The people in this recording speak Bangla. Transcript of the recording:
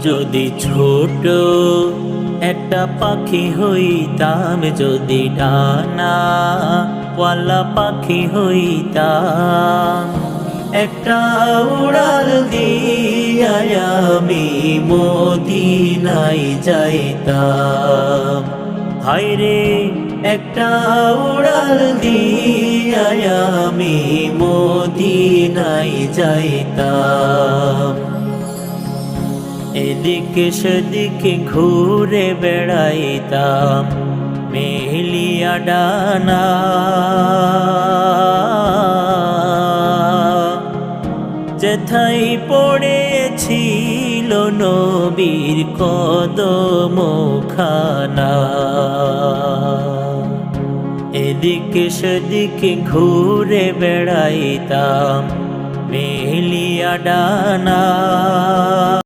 যদি ছোট একটা পাখি হইতাম, যদি ডানা ওয়ালা পাখি হইতাম, একটা উড়াল দিয়া আমি মদিনায় যাইতাম। হায়রে, একটা উড়াল দিয়া আমি মদিনায় যাইতাম। এদিকে সেদিকে ঘুরে বেড়াইতাম মেলিয়া ডানা। যেথাই পড়েছিল নবীর কদম খানা এদিকে সেদিকে ঘুরে বেড়াইতাম মেলিয়া ডানা।